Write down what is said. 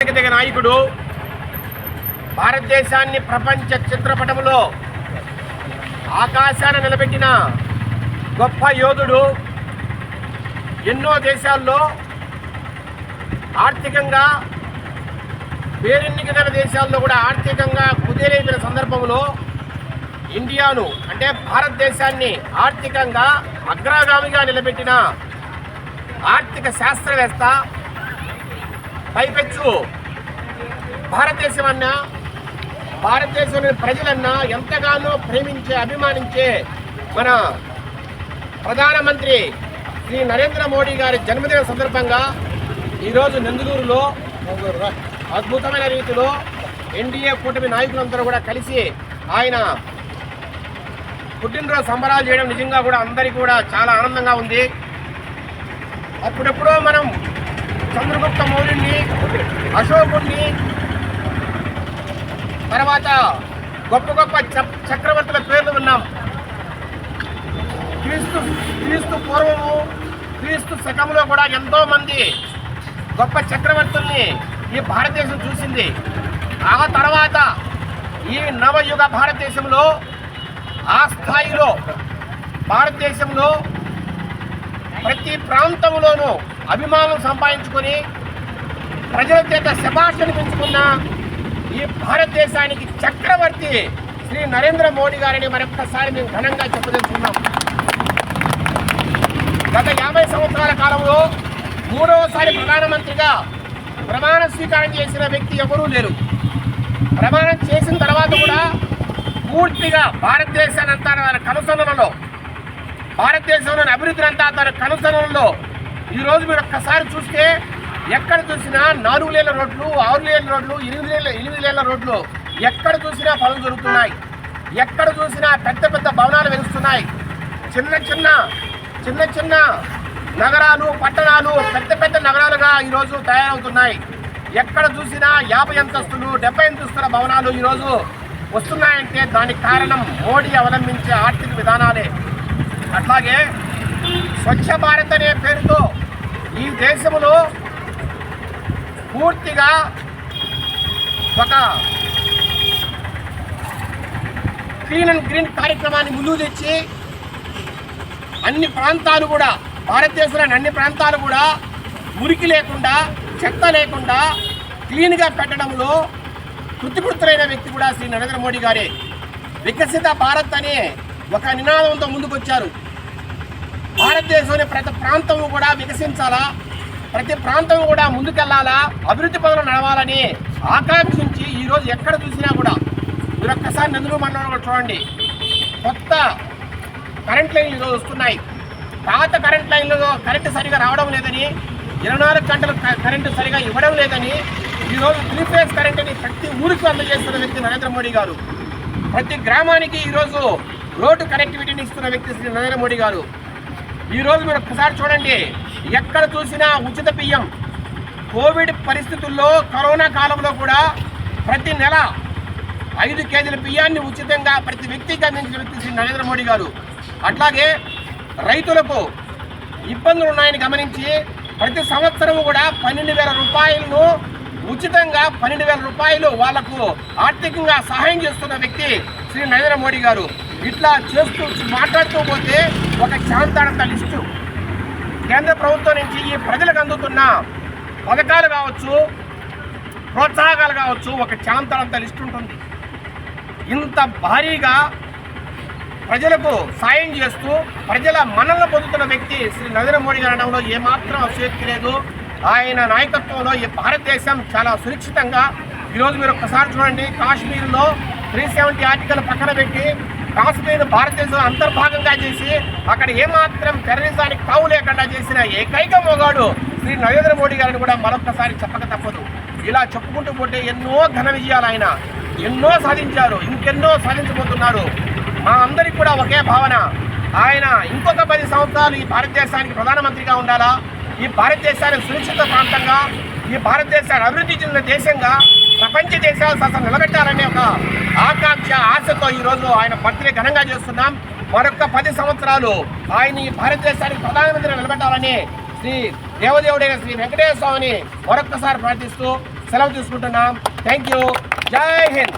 దిగ నాయకుడు భారతదేశాన్ని ప్రపంచ చిత్రపటంలో ఆకాశాన నిలబెట్టిన గొప్ప యోధుడు ఎన్నో దేశాల్లో ఆర్థికంగా పేరెన్నిక దేశాల్లో కూడా ఆర్థికంగా కుదేరైన సందర్భంలో ఇండియాను అంటే భారతదేశాన్ని ఆర్థికంగా అగ్రగామిగా నిలబెట్టిన ఆర్థిక శాస్త్రవేత్త పైపెచ్చు భారతదేశం అన్నా భారతదేశంలోని ప్రజలన్నా ఎంతగానో ప్రేమించే అభిమానించే మన ప్రధానమంత్రి శ్రీ నరేంద్ర మోడీ గారి జన్మదిన సందర్భంగా ఈరోజు నందులూరులో అద్భుతమైన రీతిలో ఎన్డీఏ కూటమి నాయకులందరూ కూడా కలిసి ఆయన పుట్టినరోజు సంబరాలు చేయడం నిజంగా కూడా అందరికీ కూడా చాలా ఆనందంగా ఉంది. అప్పుడెప్పుడో మనం చంద్రగుప్త మౌర్యుడిని అశోకుడిని తర్వాత గొప్ప గొప్ప చ- చక్రవర్తుల పేర్లు విన్నాం. క్రీస్తు క్రీస్తు పూర్వము క్రీస్తు శకంలో కూడా ఎంతో మంది గొప్ప చక్రవర్తుల్ని ఈ భారతదేశం చూసింది. ఆ తర్వాత ఈ నవయుగ భారతదేశంలో ఆ స్థాయిలో భారతదేశంలో ప్రతి ప్రాంతంలోనూ అభిమానం సంపాదించుకొని ప్రజల చేత శభాషను పెంచుకున్న ఈ భారతదేశానికి చక్రవర్తి శ్రీ నరేంద్ర మోడీ గారిని మరొక్కసారి మేము ఘనంగా చెప్పదలుచుకున్నాం. గత యాభై సంవత్సరాల కాలంలో మూడవసారి ప్రధానమంత్రిగా ప్రమాణ స్వీకారం చేసిన వ్యక్తి ఎవరూ లేరు. ప్రమాణం చేసిన తర్వాత కూడా పూర్తిగా భారతదేశాన్ని అంతా కనుసనలలో భారతదేశంలోని అభివృద్ధిని అంతా తన కనుసనలలో ఈరోజు మీరు ఒక్కసారి చూస్తే ఎక్కడ చూసినా నాలుగు లేల రోడ్లు ఆరు లేల రోడ్లు ఎనిమిది లేల ఎనిమిది లేల రోడ్లు ఎక్కడ చూసినా పనులు జరుగుతున్నాయి. ఎక్కడ చూసినా పెద్ద పెద్ద భవనాలు వెలుస్తున్నాయి. చిన్న చిన్న చిన్న చిన్న నగరాలు పట్టణాలు పెద్ద పెద్ద నగరాలుగా ఈరోజు తయారవుతున్నాయి. ఎక్కడ చూసినా యాభై అంతస్తులు డెబ్బై అంతస్తుల భవనాలు ఈరోజు వస్తున్నాయంటే దానికి కారణం మోడీ అవలంబించే ఆర్థిక విధానాలే. అట్లాగే స్వచ్ఛ భారత్ అనే పేరుతో ఈ దేశంలో పూర్తిగా ఒక క్లీన్ అండ్ గ్రీన్ కార్యక్రమాన్ని ముందుకు తెచ్చి అన్ని ప్రాంతాలు కూడా భారతదేశంలోని అన్ని ప్రాంతాలు కూడా మురికి లేకుండా చెత్త లేకుండా క్లీన్గా పెట్టడంలో కృతికృతులైన వ్యక్తి కూడా శ్రీ నరేంద్ర మోడీ గారే. వికసిత భారత్ అనే ఒక నినాదంతో ముందుకొచ్చారు. భారతదేశంలోని ప్రతి ప్రాంతం కూడా వికసించాలా? ప్రతి ప్రాంతం కూడా ముందుకెళ్ళాలా అభివృద్ధి పనులు నడవాలని ఆకాంక్షించి ఈరోజు ఎక్కడ చూసినా కూడా మీరు ఒక్కసారి నందులు మండలంలో చూడండి. కొత్త కరెంట్ లైన్లు ఈరోజు వస్తున్నాయి. పాత కరెంట్ లైన్లలో కరెంటు సరిగా రావడం లేదని ఇరవై నాలుగు గంటలు క- కరెంటు సరిగా ఇవ్వడం లేదని ఈరోజు త్రీ ఫేజ్ కరెంటుని ప్రతి ఊరికి అందజేస్తున్న వ్యక్తి నరేంద్ర మోడీ గారు. ప్రతి గ్రామానికి ఈరోజు రోడ్డు కనెక్టివిటీని ఇస్తున్న వ్యక్తి శ్రీ నరేంద్ర మోడీ గారు. ఈరోజు మీరు ఒక్కసారి చూడండి. ఎక్కడ చూసినా ఉచిత బియ్యం. కోవిడ్ పరిస్థితుల్లో కరోనా కాలంలో కూడా ప్రతి నెల ఐదు కేజీల బియ్యాన్ని ఉచితంగా ప్రతి వ్యక్తికి అందించిన వ్యక్తి శ్రీ నరేంద్ర మోడీ గారు. అట్లాగే రైతులకు ఇబ్బందులు ఉన్నాయని గమనించి ప్రతి సంవత్సరం కూడా పన్నెండు వేల రూపాయలను ఉచితంగా పన్నెండు వేల రూపాయలు వాళ్ళకు ఆర్థికంగా సహాయం చేస్తున్న వ్యక్తి శ్రీ నరేంద్ర మోడీ గారు. ఇట్లా చేస్తూ మాట్లాడుతూ పోతే ఒక శాంతాడంత లిస్టు. కేంద్ర ప్రభుత్వం నుంచి ఈ ప్రజలకు అందుతున్న పథకాలు కావచ్చు ప్రోత్సాహకాలు కావచ్చు ఒక చాంతాడంత లిస్ట్ ఉంటుంది. ఇంత భారీగా ప్రజలకు సాయం చేస్తూ ప్రజల మనల్ని పొందుతున్న వ్యక్తి శ్రీ నరేంద్ర మోడీ గారు అనడంలో ఏమాత్రం అశక్తి లేదు. ఆయన నాయకత్వంలో ఈ భారతదేశం చాలా సురక్షితంగా. ఈరోజు మీరు ఒక్కసారి చూడండి కాశ్మీర్లో త్రీ సెవెంటీ ఆర్టికల్ పక్కన పెట్టి కాశ్మీర్ భారతదేశం అంతర్భాగంగా చేసి అక్కడ ఏమాత్రం టెర్రరిజానికి తావు లేకుండా చేసిన ఏకైక మొగాడు శ్రీ నరేంద్ర మోడీ గారిని కూడా మరొకసారి చెప్పక తప్పదు. ఇలా చెప్పుకుంటూ పోతే ఎన్నో ఘన విజయాలు ఆయన ఎన్నో సాధించారు ఇంకెన్నో సాధించబోతున్నారు. మా అందరికి కూడా ఒకే భావన. ఆయన ఇంకొక పది సంవత్సరాలు ఈ భారతదేశానికి ప్రధానమంత్రిగా ఉండాలా? ఈ భారతదేశాన్ని సురక్షిత ప్రాంతంగా ఈ భారతదేశాన్ని అభివృద్ధి చెందిన దేశంగా ప్రపంచ దేశాలు అసలు నిలబెట్టాలనే ఒక ఆకాంక్ష ఆశతో ఈరోజు ఆయన బర్త్డే ఘనంగా చేస్తున్నాం. మరొక పది సంవత్సరాలు ఆయన ఈ భారతదేశానికి ప్రధానమంత్రి నిలబెట్టాలని శ్రీ దేవదేవుడైన శ్రీ వెంకటేశ్వర స్వామిని మరొక్కసారి ప్రార్థిస్తూ సెలవు తీసుకుంటున్నాం. థ్యాంక్ యూ జై హింద్